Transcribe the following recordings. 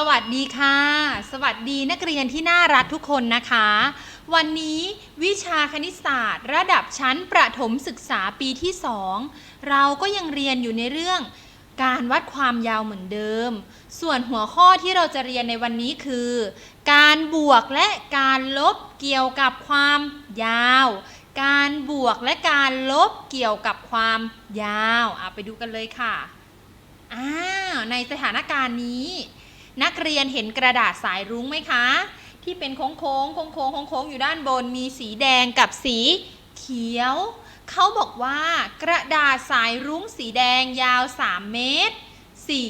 สวัสดีค่ะ สวัสดีนักเรียนที่น่ารักทุกคนนะคะ วันนี้วิชาคณิตศาสตร์ ระดับชั้นประถมศึกษาปีที่ 2 เราก็ยังเรียนอยู่ในเรื่อง การวัดความยาวเหมือนเดิม ส่วนหัวข้อที่เราจะเรียนในวันนี้คือ การบวกและการลบเกี่ยวกับความยาว การบวกและการลบเกี่ยวกับความยาวเอะไปดูกันเลยค่ะอ้าวในสถานการณ์นี้ นักเรียนเห็นกระดาษสายรุ้งไหมคะ ที่เป็นโค้งโค้งโค้งโค้งโค้งโค้งอยู่ด้านบน มีสีแดงกับสีเขียว เขาบอกว่ากระดาษสายรุ้งสีแดงยาว 3 เมตร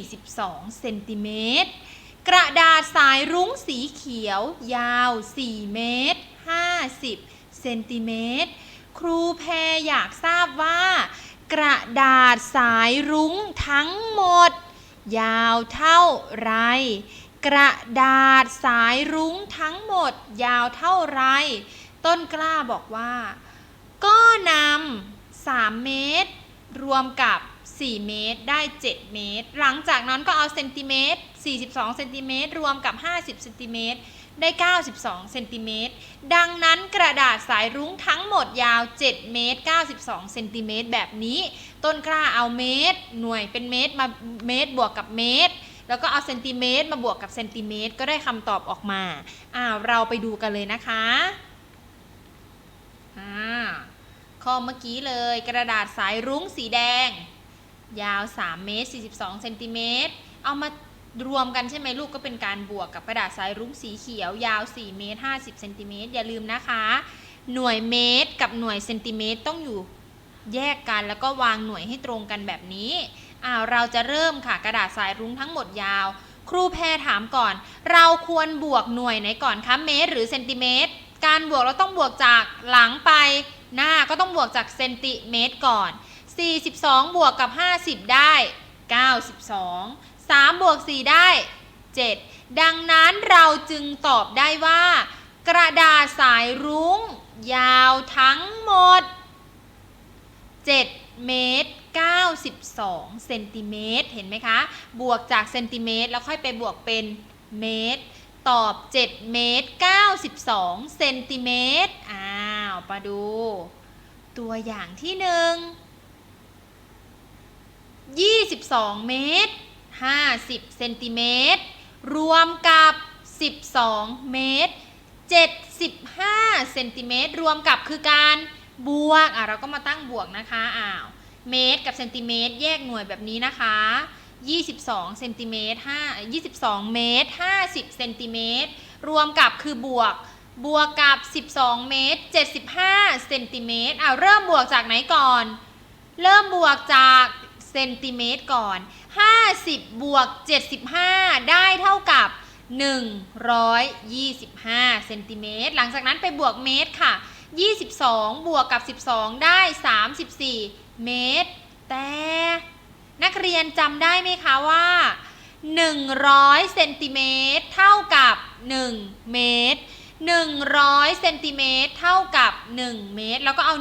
42 เซนติเมตร กระดาษสายรุ้งสีเขียวยาว 4 เมตร 50 เซนติเมตร ครูแพรอยากทราบว่า กระดาษสายรุ้งทั้งหมด ยาวเท่าไร กระดาษสายรุ้งทั้งหมด ยาวเท่าไร ต้นกล้าบอกว่า ก็นำ3เมตร รวมกับ 4 เมตรได้ 7 เมตร หลังจากนั้นก็เอาเซนติเมตร42เซนติเมตรรวมกับ 50เซนติเมตร ได้ 92 เซนติเมตร ดังนั้นกระดาษสายรุ้งทั้งหมดยาว 7 เมตร 92 เซนติเมตรแบบนี้ ต้นกล้าเอาเมตร หน่วยเป็นเมตรมาเมตรบวกกับเมตร แล้วก็เอาเซนติเมตรมาบวกกับเซนติเมตรก็ได้คำตอบออกมา อ่า เราไปดูกันเลยนะคะ อ่า ข้อเมื่อกี้เลย กระดาษสายรุ้งสีแดง ยาว 3 เมตร 42 เซนติเมตร เอามา รวมกันใช่ไหมลูกก็เป็นการบวกกับกระดาษสายรุ้งสีเขียวยาว 4 เมตร 50 เซนติเมตรอย่าลืมนะคะ หน่วยเมตรกับหน่วยเซนติเมตรต้องอยู่แยกกันแล้วก็วางหน่วยให้ตรงกันแบบนี้อ้าวเราจะเริ่มค่ะกระดาษสายรุ้งทั้งหมดยาว ครูแพรถามก่อน เราควรบวกหน่วยไหนก่อนคะเมตร หรือเซนติเมตร การบวกเราต้องบวกจากหลังไป หน้าก็ต้องบวกจากเซนติเมตรก่อน 42 บวกกับ 50 ได้ 92 3 บวก 4 ได้ 7 ดังนั้นเราจึงตอบได้ว่า กระดาษสายรุ้ง ยาวทั้งหมด 7 เมตร 92 เซนติเมตร เห็นไหมคะ บวกจากเซนติเมตร แล้วค่อยไปบวกเป็นเมตร ตอบ 7 เมตร 92 เซนติเมตร อ้าว มาดู ตัวอย่างที่หนึ่ง22 เมตร 50เซนติเมตรรวมกับ 12 เมตร 75เซนติเมตรรวมกับคือการบวกอะเราก็มาตั้งบวกนะคะอ้าวเมตรกับเซนติเมตรแยกหน่วยแบบนี้นะคะ 22เซนติเมตร5 22 เมตร 50เซนติเมตรรวมกับคือบวกบวกกับ 12 เมตร 75เซนติเมตรอ่าเริ่มบวกจากไหนก่อน เริ่มบวกจาก ซนติเมตรก่อน 50 บวก 75 ได้เท่ากับ 125เซนติเมตรหลังจากนั้นไปบวกเมตรค่ะ 22 บวกกับ 12 ได้ 34 เมตร แต่นักเรียนจำได้ไหมคะว่า 100เซนติเมตรเท่ากับ 1 เมตร100เซนติเมตรเท่ากับ 1 เมตร แล้วก็เอา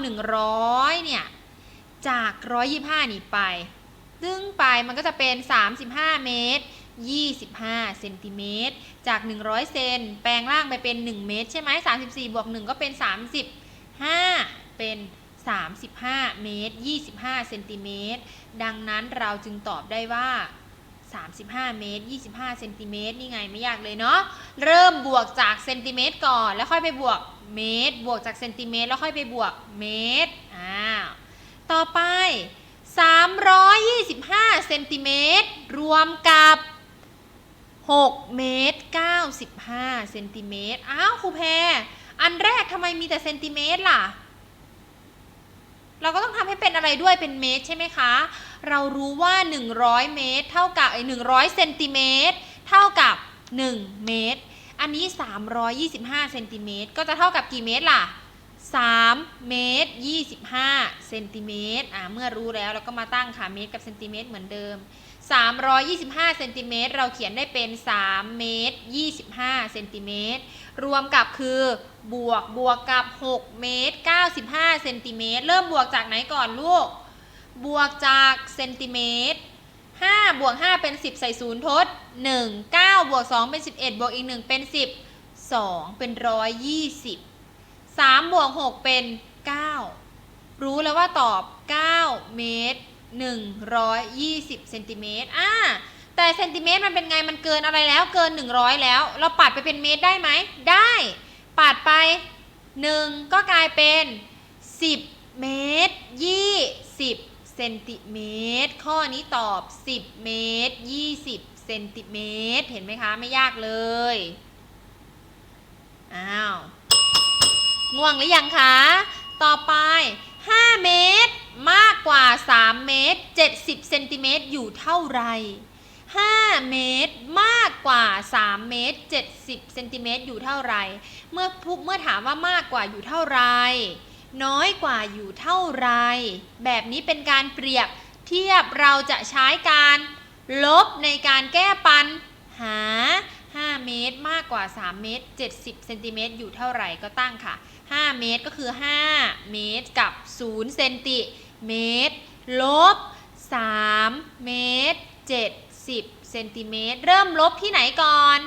100เนี่ยจาก 125 นี่ไป ดึงไปมันก็จะเป็น 35 เมตร 25 เซนติเมตร จาก 100 เซนแปลงร่างไปเป็น 1 เมตร ใช่ไหม34 บวก 1 ก็เป็น 35 เป็น 35 เมตร 25 เซนติเมตร ดังนั้นเราจึงตอบได้ว่า 35 เมตร 25 เซนติเมตร นี่ไงไม่ยากเลยเนาะ เริ่มบวกจากเซนติเมตรก่อน แล้วค่อยไปบวกเมตร บวกจากเซนติเมตร แล้วค่อยไปบวกเมตร อ้าว ต่อไป 325 เซนติเมตร รวมกับ 6 เมตร 95 เซนติเมตร อ้าวครูแพร อันแรกทำไมมีแต่เซนติเมตรล่ะ เราก็ต้องทำให้เป็นอะไรด้วยเป็นเมตรใช่ไหมคะ เรารู้ว่า 100 เมตร เท่ากับไอ้100 เซนติเมตร เท่ากับ 1 เมตร อันนี้ 325 เซนติเมตร ก็จะเท่ากับกี่เมตรล่ะ 3 เมตร 25 เซนติเมตรอ่าเมื่อรู้แล้วเราก็มาตั้งค่ะเมตรกับเซนติเมตรเหมือนเดิม 325 เซนติเมตรเราเขียนได้เป็น 3 เมตร 25 เซนติเมตรรวมกับคือบวกบวกกับ 6 เมตร 95 เซนติเมตรเริ่มบวกจากไหนก่อนลูก บวกจากเซนติเมตร5บวก5เป็น 10 ใส่ศูนย์ทด 1 9บวก2เป็น 11 บวกอีก 1 เป็น 10 2 เป็น 120 3บวก6เป็น 9 รู้แล้วว่าตอบ 9 เมตร 120เซนติเมตรอ่าแต่เซนติเมตรมันเป็นไงมันเกินอะไรแล้วเกิน 100 แล้ว เราปัดไปเป็นเมตรได้ไหมได้ปัดไป 1 ก็กลายเป็น 10 เมตร 20 เซนติเมตร ข้อนี้ตอบ 10 เมตร 20 เซนติเมตร เห็นไหมคะ ไม่ยากเลย อ้าว ง่วงหรือยังคะ ต่อไป 5 เมตร มากกว่า 3 เมตร 70เซนติเมตรอยู่เท่าไหร่5 เมตรมากกว่า 3 เมตร 70เซนติเมตรอยู่เท่าไหร่ เมื่อพูเมื่อถามว่ามากกว่าอยู่เท่าไหร่น้อยกว่าอยู่เท่าไหร่แบบนี้เป็นการเปรียบเทียบเราจะใช้การลบในการแก้ปัญหา 5 เมตรมากกว่า 3 เมตร 70เซนติเมตรอยู่เท่าไหร่ก็ตั้งค่ะ 5 เมตรก็คือ 5 เมตรกับ 0 เซนติเมตร ลบ 3 เมตร 70เซนติเมตร เริ่มลบที่ไหนก่อน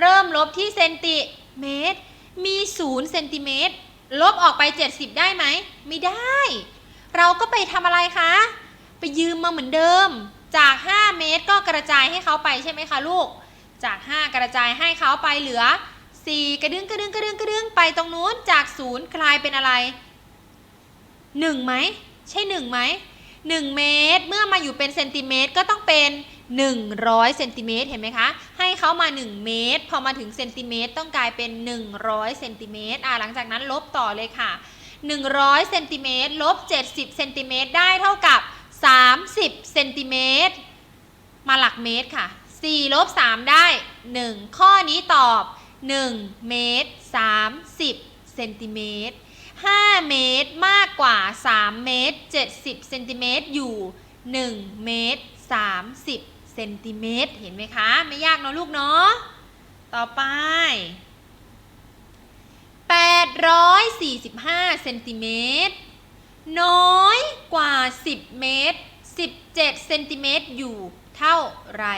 เริ่มลบที่เซนติเมตร มี 0 เซนติเมตร ลบออกไป 70 ได้ไหม ไม่ได้ เราก็ไปทำอะไรคะ ไปยืมมาเหมือนเดิม จาก 5 เมตรก็กระจายให้เขาไปใช่ไหมคะลูก จาก 5 กระจายให้เขาไปเหลือ 4 กระดึงกระดึงกระดึงกระดึงไปตรงนู้นจาก 0 กลายเป็นอะไร 1ไหมใช่1ไหม1 เมตร เมื่อมาอยู่เป็นเซนติเมตรก็ต้องเป็น 100เซนติเมตรเห็นไหมคะ ให้เขามา 1 เมตร พอมาถึงเซนติเมตรต้องกลายเป็น 100เซนติเมตรอ่าหลังจากนั้นลบต่อเลยค่ะ 100เซนติเมตรลบ70เซนติเมตรได้เท่ากับ 30เซนติเมตรมาหลักเมตรค่ะ 4ลบ3 ได้ 1 ข้อนี้ตอบ 1 เมตร 30 เซนติเมตร 5 เมตรมากกว่า 3 เมตร 70 เซนติเมตรอยู่ 1 เมตร 30 เซนติเมตร เห็นไหมคะ ไม่ยากเนอะลูกเนาะ ต่อไป 845 เซนติเมตร น้อยกว่า 10 เมตร 17 เซนติเมตรอยู่เท่าไหร่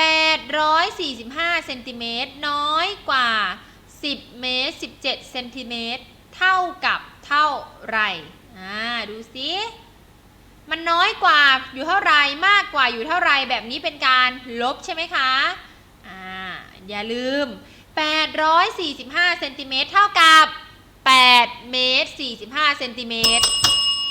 845เซนติเมตรน้อยกว่า 10 เมตร 17 เซนติเมตร เท่ากับเท่าไหร่อ่าดูสิมันน้อยกว่าอยู่เท่าไรมากกว่าอยู่เท่าไรแบบนี้เป็นการลบใช่ไหมคะอ่าอย่าลืม 845เซนติเมตรเท่ากับ 8 เมตร 45เซนติเมตร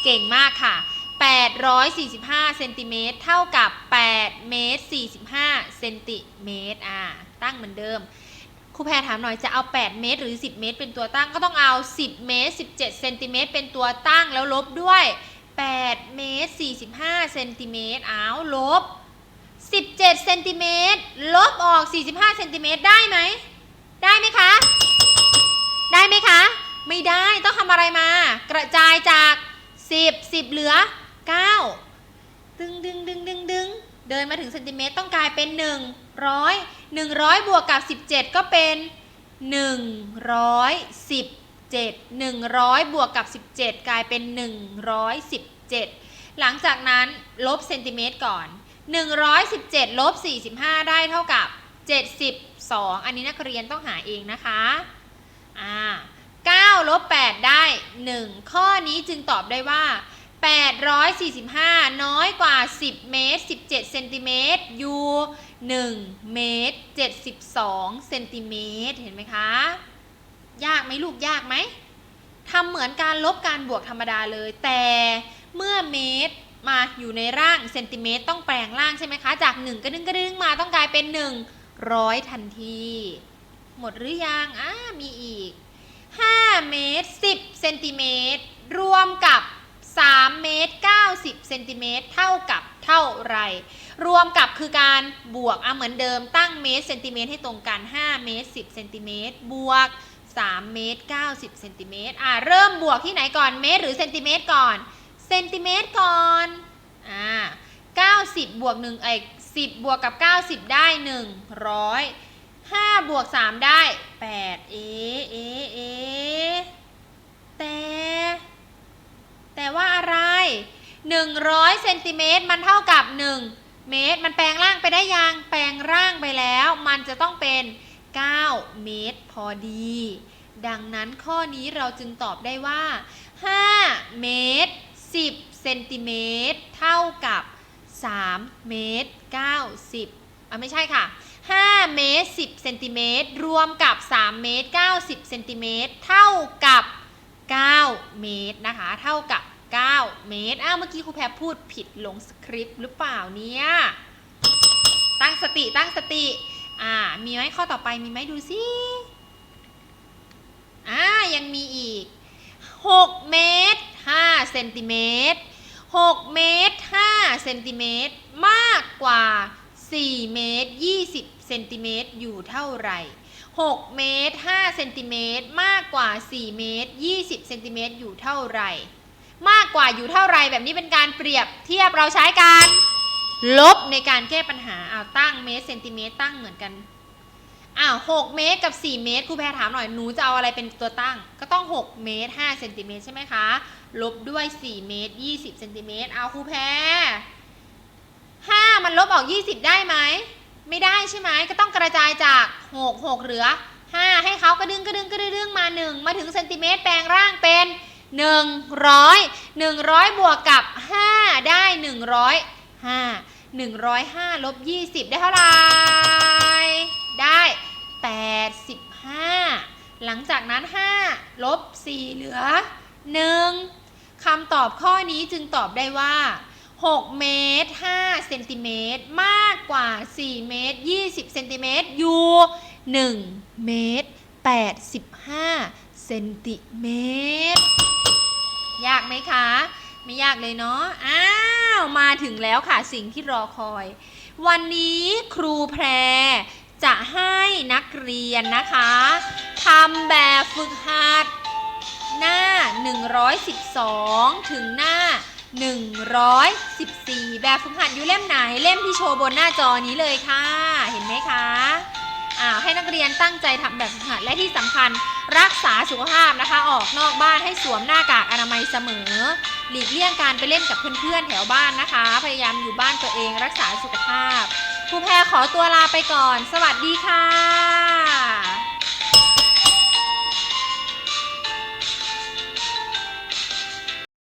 เก่งมากค่ะ 845เซนติเมตรเท่ากับ8เมตร45เซนติเมตรอ่าตั้งเหมือนเดิมครูแพรถามหน่อยจะเอา 8 เมตร หรือ 10 เมตร เป็นตัวตั้งก็ต้องเอา 10 เมตร 17เซนติเมตรเป็นตัวตั้งแล้วลบด้วย 8 เมตร 45เซนติเมตรอ้าวลบ 17เซนติเมตรลบออก 45เซนติเมตรได้ไหม ได้ไหมคะ ได้ไหมคะ ไม่ได้ต้องทำอะไรมา กระจายจาก 10 10 เหลือ 9 ดึงดึงดึงดึงดึงเดินมาถึงเซนติเมตรต้องกลายเป็น 100 100 บวกกับ 17 ก็เป็น 117 100 บวกกับ 17 กลายเป็น 117 หลังจากนั้นลบเซนติเมตรก่อน 117 ลบ 45 ได้เท่ากับ 72 อันนี้นักเรียนต้องหาเองนะคะอ่า9ลบ8ได้ 1 ข้อนี้จึงตอบได้ว่า 845 น้อยกว่า 10 เมตร 17 เซนติเมตรอยู่1เมตร 72 เซนติเมตร เห็นไหมคะ ยากไหมลูกยากไหมทำเหมือนการลบการบวกธรรมดาเลย แต่เมื่อเมตรมาอยู่ในร่างเซนติเมตรต้องแปลงร่างใช่ไหมคะ จาก 1 กระดึงกระดึงมาต้องกลายเป็น 100 ทันที หมดหรือยังอ่ามีอีก 5 เมตร 10 เซนติเมตร รวมกับ 3เมตร90เซนติเมตรเท่ากับเท่าไร รวมกับคือการบวกอะเหมือนเดิมตั้งเมตรเซนติเมตรให้ตรงกัน 5 เมตร 10เซนติเมตรบวก 3 เมตร 90เซนติเมตรอ่าเริ่มบวกที่ไหนก่อนเมตรหรือเซนติเมตรก่อนเซนติเมตรก่อนอ่า90 บวก1เอ้ย10 บวกกับ 90 ได้ 100 5 บวก 3 ได้ 8 เอเอะเอะแต่ แต่ ว่าอะไร 100เซนติเมตรมันเท่ากับ 1 เมตร มันแปลงร่างไปได้ยัง แปลงร่างไปแล้ว มันจะต้องเป็น 9 เมตรพอดี ดังนั้นข้อนี้เราจึงตอบได้ว่า 5 เมตร 10 เซนติเมตร เท่ากับ 3 เมตร 90อะไม่ใช่ค่ะ 5 เมตร 10 เซนติเมตร รวมกับ 3 เมตร 90 เซนติเมตร เท่ากับ 9 เมตรนะคะ เท่ากับ 9 เมตร อ้าว เมื่อกี้ครูแพรพูดผิดลงสคริปต์หรือเปล่าเนี่ย ตั้งสติ ตั้งสติ อ่า มีไหมข้อต่อไป มีไหมดูสิอ่า ยังมีอีก 6 เมตร5เซนติเมตร 6 เมตร5เซนติเมตร มากกว่า 4 เมตร 20เซนติเมตร อยู่เท่าไหร่6 เมตร5เซนติเมตร มากกว่า 4 เมตร 20เซนติเมตร อยู่เท่าไหร่ มากกว่าอยู่เท่าไรแบบนี้เป็นการเปรียบเทียบเราใช้การ ลบในการแก้ปัญหาเอาตั้งเมตรเซนติเมตรตั้งเหมือนกันอ้าว6เมตรกับ 4 เมตรครูแพรถามหน่อยหนูจะเอาอะไรเป็นตัวตั้ง ก็ต้อง 6 เมตร5เซนติเมตรใช่ไหมคะ ลบด้วย 4 เมตร 20เซนติเมตรเอาครูแพร5มันลบออก 20 ได้ไหม ไม่ได้ใช่ไหมก็ต้องกระจายจาก 6 6 เหลือ 5 ให้เขากระดึงกระดึงกระดึงมา 1 มาถึงเซนติเมตรแปลงร่างเป็น 100 100 บวกกับ 5 ได้ 105 105ลบ20 ได้เท่าไหร่ ได้ 85 หลังจากนั้น 5 ลบ 4 เหลือ 1 คำตอบข้อนี้จึงตอบได้ว่า 6 เมตร 5 เซนติเมตร มากกว่า 4 เมตร 20 เซนติเมตร อยู่ 1 เมตร 85 เซนติเมตร ยากไหมคะ ไม่ยากเลยเนาะ อ้าว มาถึงแล้วค่ะสิ่งที่รอคอย วันนี้ครูแพรจะให้นักเรียนนะคะทำแบบฝึกหัด หน้า 112 ถึงหน้า 114 แบบฝึกหัดอยู่เล่มไหน เล่มที่โชว์บนหน้าจอนี้เลยค่ะ เห็นไหมคะ อ่าให้นักเรียนตั้งใจทำแบบฝึกหัดและที่สำคัญรักษาสุขภาพนะคะ ออกนอกบ้านให้สวมหน้ากากอนามัยเสมอ หลีกเลี่ยงการไปเล่นกับเพื่อนๆแถวบ้านนะคะ พยายามอยู่บ้านตัวเองรักษาสุขภาพครูแพรขอตัวลาไปก่อน สวัสดีค่ะ